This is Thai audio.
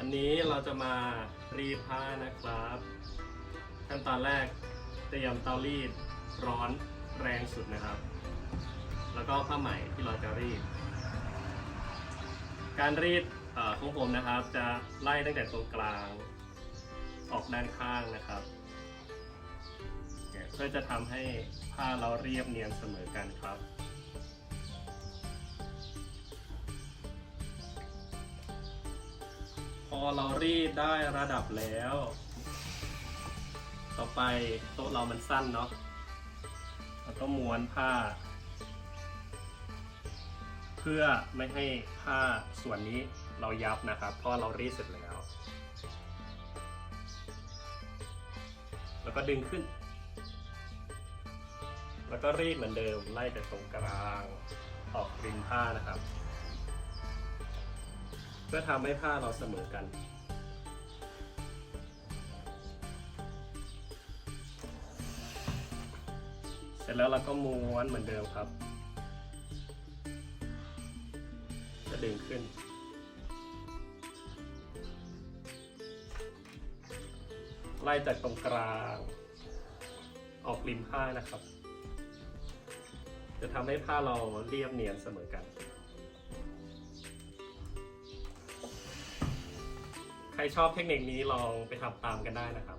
วันนี้เราจะมารีผ้านะครับขั้นตอนแรกเตรียมเตารีดร้อนแรงสุดนะครับ แล้วก็ผ้าไหมที่เราจะรีด การรีดอของผมนะครับจะไล่ตั้งแต่ตรงกลาง ออกด้านข้างนะครับเนี่ยเพื่อจะทำให้ผ้าเราเรียบเนียนเสมอกันครับ อเรารีดได้ระดับแล้ว ต่อไปโต๊ะเรามันสั้นเนาะเราก็ม้วนผ้า เพื่อไม่ให้ผ้าส่วนนี้เรายับนะครับเพราะเรารีดเสร็จแล้ว แล้วก็ดึงขึ้น แล้วก็รีดเหมือนเดิมไล่จากตรงกลางออกริมผ้านะครับ เพื่อทำให้ผ้าเราเสมอกัน เสร็จแล้วเราก็ม้วนเหมือนเดิมครับ จะดึงขึ้น ไล่จากตรงกลาง ออกริมผ้านะครับ จะทำให้ผ้าเราเรียบเนียนเสมอกัน ใครชอบเทคนิคนี้ลองไปทำตามกันได้นะครับ